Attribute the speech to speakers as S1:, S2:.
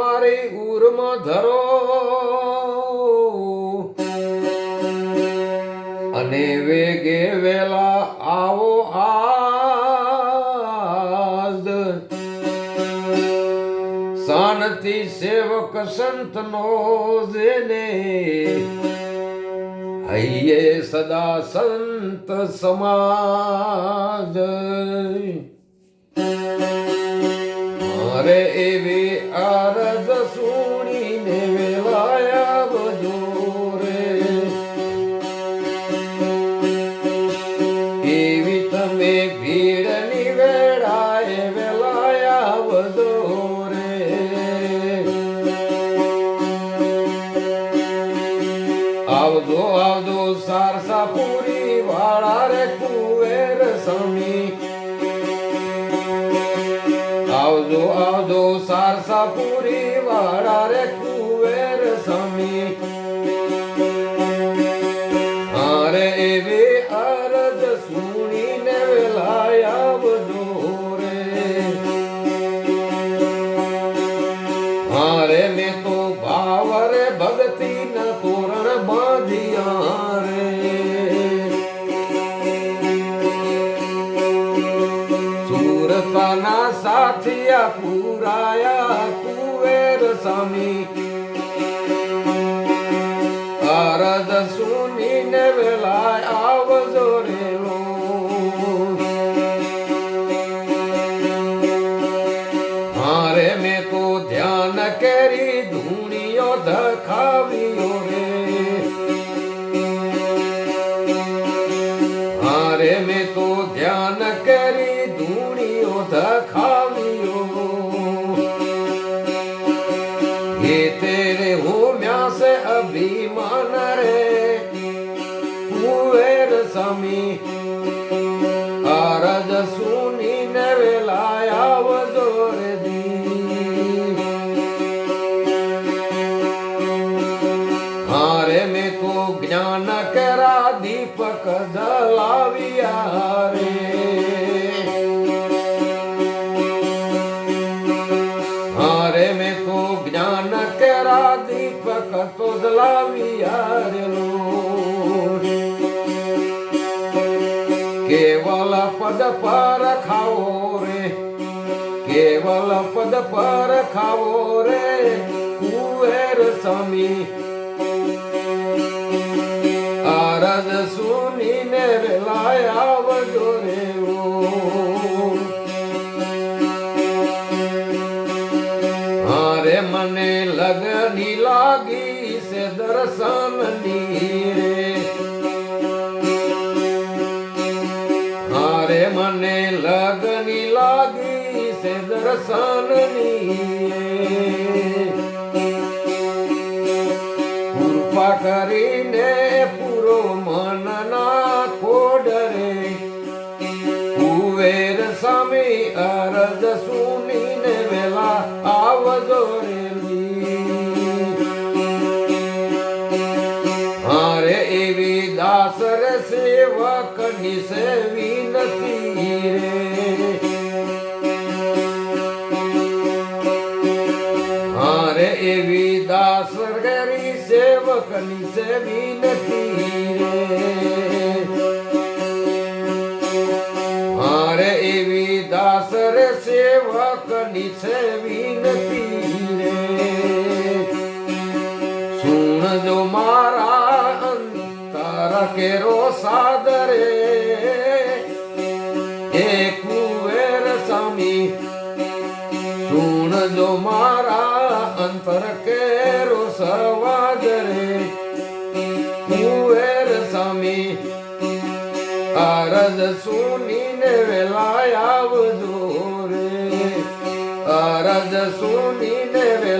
S1: મારી ઉરમાં ધરો. અને વેગે વેલા આવો આજ. શાંતિ સેવક સંતનો જેને હૈયે સદા સંત સમાજ. મારે એવી અરજ સુણીને વેલાયા બધો રે. એવી તમે ભીડની વેળાએ વેલાયા બધો રે. આવજો આવજો, સારસા પૂરી વાળા રે કુવેર સમી આવજો આવજો સારસા પૂરી વાળા રે. સુરતાના સાથિયા પુરાયા કુવેર સ્વામી. ये तेरे होम्या से अभिमान रे कुवेर समी आरज सुनी ने वेलाया वजोर दी हारे में को ज्ञान करा दीपक जलाविया रे તો લો કેવલ પદ પર ખાવો રે, કેવલ પદ પર ખાવો રે, કુવેર સમી અરજ સુનીને વેલાય આવજો રે. મને લગની લાગી છે દર્શન રે. હારે મને લગની લાગી છે દર્શનની કૃપા કરીને પૂરો મનના ખોડરે કુવેર સામે અરજ સુનીને સેવક નિસેવી નથી રે. હારે એવી દાસ ગરી સેવક નિસેવી નથી રે. હારે એવી દાસર સેવક નિસેવી વિનતી સુણજો મારા અંતર કેરો સાદરે એ કુવેર સ્વામી સુણજો મારા અંતર કેરો સવાદરે કુવેર સ્વામી, અરજ સુનીને વેલાય આવજો રે, અરજ સુનીને વેલાય